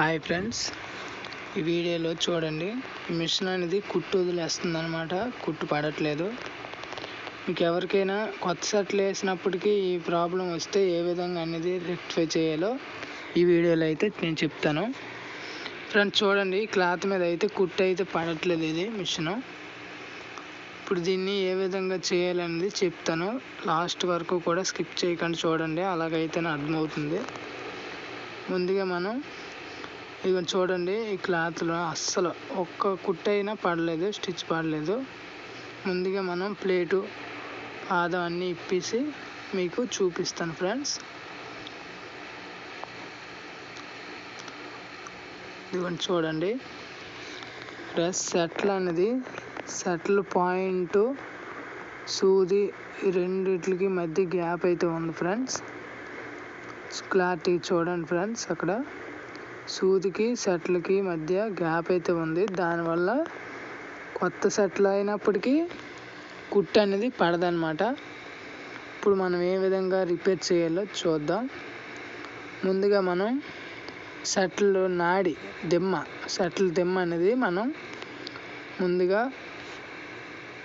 Hi friends ఈ వీడియోలో చూడండి మిషన్ అనేది కుట్టు వదిలేస్తుంది అనమాట కుట్టు పడట్లేదు. మీకు ఎవరికైనా కొత్త సెట్లు వేసినప్పటికీ ఈ ప్రాబ్లం వస్తే ఏ విధంగా అనేది రెక్టిఫై చేయాలో ఈ వీడియోలో అయితే నేను చెప్తాను. ఫ్రెండ్స్ చూడండి క్లాత్ మీద అయితే కుట్టు అయితే పడట్లేదు ఇది మిషన్ ఇప్పుడు దీన్ని ఏ విధంగా చేయాలనేది చెప్తాను. లాస్ట్ వరకు కూడా స్కిప్ చేయకుండా చూడండి అలాగైతేనే అర్థమవుతుంది. ముందుగా మనం ఇదిగో చూడండి ఈ క్లాత్లో అస్సలు ఒక్క కుట్టైనా పడలేదు స్టిచ్ పడలేదు. ముందుగా మనం ప్లేటు పాదం అన్నీ ఇప్పేసి మీకు చూపిస్తాను ఫ్రెండ్స్. ఇదిగోండి చూడండి. ప్లస్ సెటిల్ అనేది సెటిల్ పాయింట్ సూది రెండిటికి రెండిట్లకి మధ్య గ్యాప్ అయితే ఉంది ఫ్రెండ్స్. క్లారిటీ చూడండి ఫ్రెండ్స్ అక్కడ. సూదికి షర్ట్లకి మధ్య గ్యాప్ అయితే ఉంది. దానివల్ల కొత్త షర్ట్లు అయినప్పటికీ కుట్టు అనేది పడదనమాట ఇప్పుడు మనం ఏ విధంగా రిపేర్ చేయాలో చూద్దాం. ముందుగా మనం షర్ట్లు నాడి దిమ్మ సెట్ల దిమ్మ అనేది మనం ముందుగా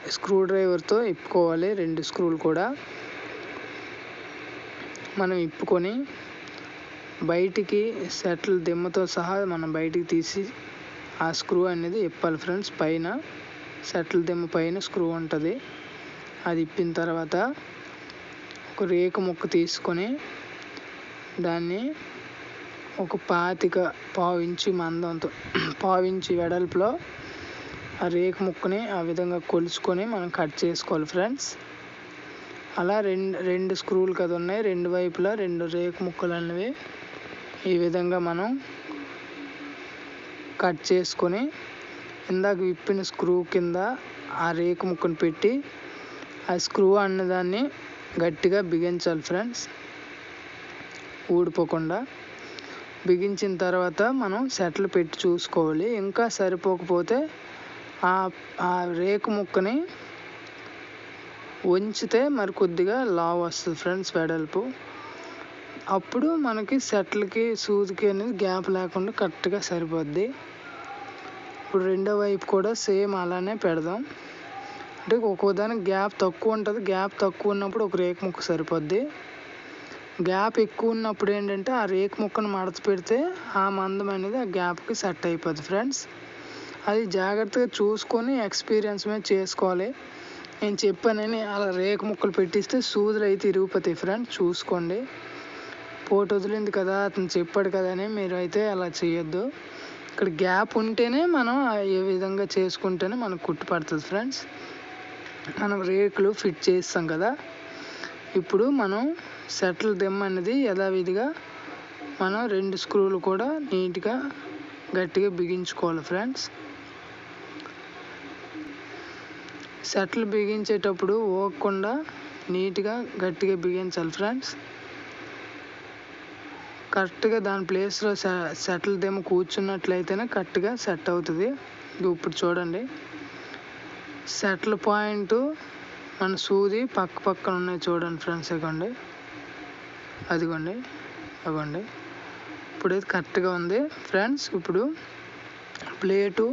స్క్రూ డ్రైవర్తో ఇప్పుకోవాలి. రెండు స్క్రూలు కూడా మనం ఇప్పుకొని బయటికి సెటిల్ దిమ్మతో సహా మనం బయటికి తీసి ఆ స్క్రూ అనేది ఇప్పాలి ఫ్రెండ్స్. పైన సెటిల్ దిమ్మ పైన స్క్రూ ఉంటుంది. అది ఇప్పిన తర్వాత ఒక రేకు ముక్క తీసుకొని దాన్ని ఒక పాతిక పావించి మందంతో పావించి వెడల్పులో ఆ రేకు ముక్కని ఆ విధంగా కొలుచుకొని మనం కట్ చేసుకోవాలి ఫ్రెండ్స్. అలా రెండు రెండు స్క్రూలు కదా ఉన్నాయి. రెండు వైపులా రెండు రేకు ముక్కలు అనేవి ఈ విధంగా మనం కట్ చేసుకొని ఇందాక విప్పిన స్క్రూ కింద ఆ రేకు ముక్కను పెట్టి ఆ స్క్రూ అన్నదాన్ని గట్టిగా బిగించాలి ఫ్రెండ్స్. ఊడిపోకుండా. బిగించిన తర్వాత మనం సెట్లు పెట్టి చూసుకోవాలి. ఇంకా సరిపోకపోతే ఆ రేకు ముక్కని వంచితే మరి కొద్దిగా లా వస్తుంది ఫ్రెండ్స్ వెడల్పు. అప్పుడు మనకి సెట్లకి సూదికి అనేది గ్యాప్ లేకుండా కరెక్ట్గా సరిపోద్ది. ఇప్పుడు రెండో వైపు కూడా సేమ్ అలానే పెడదాం. అంటే ఒక్కోదానికి గ్యాప్ తక్కువ ఉంటుంది. గ్యాప్ తక్కువ ఉన్నప్పుడు ఒక రేకు ముక్క సరిపోద్ది. గ్యాప్ ఎక్కువ ఉన్నప్పుడు ఏంటంటే ఆ రేకు ముక్కను మడత పెడితే ఆ మందం అనేది ఆ గ్యాప్కి సెట్ అయిపోద్ది ఫ్రెండ్స్. అది జాగ్రత్తగా చూసుకొని ఎక్స్పీరియన్స్ మీద చేసుకోవాలి. నేను చెప్పానని అలా రేకు ముక్కలు పెట్టిస్తే సూదులు అయితే ఇరిగిపోతాయి ఫ్రెండ్స్ చూసుకోండి. పోటు వదిలింది కదా అతను చెప్పాడు కదా అని మీరు అయితే అలా చేయొద్దు. ఇక్కడ గ్యాప్ ఉంటేనే మనం ఏ విధంగా చేసుకుంటేనే మనకు కుట్టు పడుతుంది ఫ్రెండ్స్ మనం రేకులు ఫిట్ చేస్తాం కదా. ఇప్పుడు మనం సెటిల్ దెమ్ అనేది యథావిధిగా మనం రెండు స్క్రూలు కూడా నీట్గా గట్టిగా బిగించుకోవాలి ఫ్రెండ్స్ షర్ట్లు బిగించేటప్పుడు ఓకుండా నీట్గా గట్టిగా బిగించాలి ఫ్రెండ్స్. కరెక్ట్గా దాని ప్లేస్లో సెటిల్ దేమో కూర్చున్నట్లయితేనే కరెక్ట్గా సెట్ అవుతుంది. ఇప్పుడు చూడండి. సెటిల్ పాయింట్ మన సూది పక్క పక్కన ఉన్నాయి చూడండి ఫ్రెండ్స్ ఇవ్వండి అదిగోండి అవ్వండి ఇప్పుడు ఇది కరెక్ట్గా ఉంది ఫ్రెండ్స్. ఇప్పుడు ప్లేటు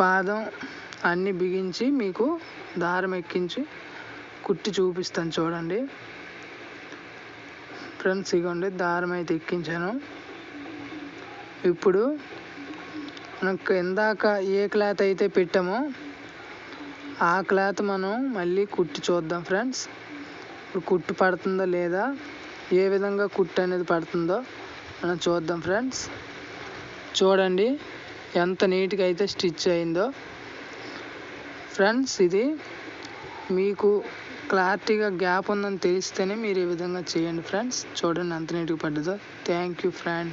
పాదం అన్నీ బిగించి మీకు దారం ఎక్కించి కుట్టి చూపిస్తాను చూడండి. ఫ్రెండ్స్ ఇగోండి దారం అయితే ఎక్కించాను. ఇప్పుడు మనకు ఇందాక ఏ క్లాత్ అయితే పెట్టామో ఆ క్లాత్ మనం మళ్ళీ కుట్టి చూద్దాం ఫ్రెండ్స్. ఇప్పుడు కుట్టు పడుతుందో లేదా ఏ విధంగా కుట్టు అనేది పడుతుందో మనం చూద్దాం ఫ్రెండ్స్. చూడండి ఎంత నీట్గా అయితే స్టిచ్ అయిందో. ఫ్రెండ్స్ ఇది మీకు క్లారిటీగా గ్యాప్ ఉందని తెలిస్తేనే మీరు ఈ విధంగా చేయండి ఫ్రెండ్స్. చూడండి ఎంత నీట్గా పడ్డదో. Thank you friends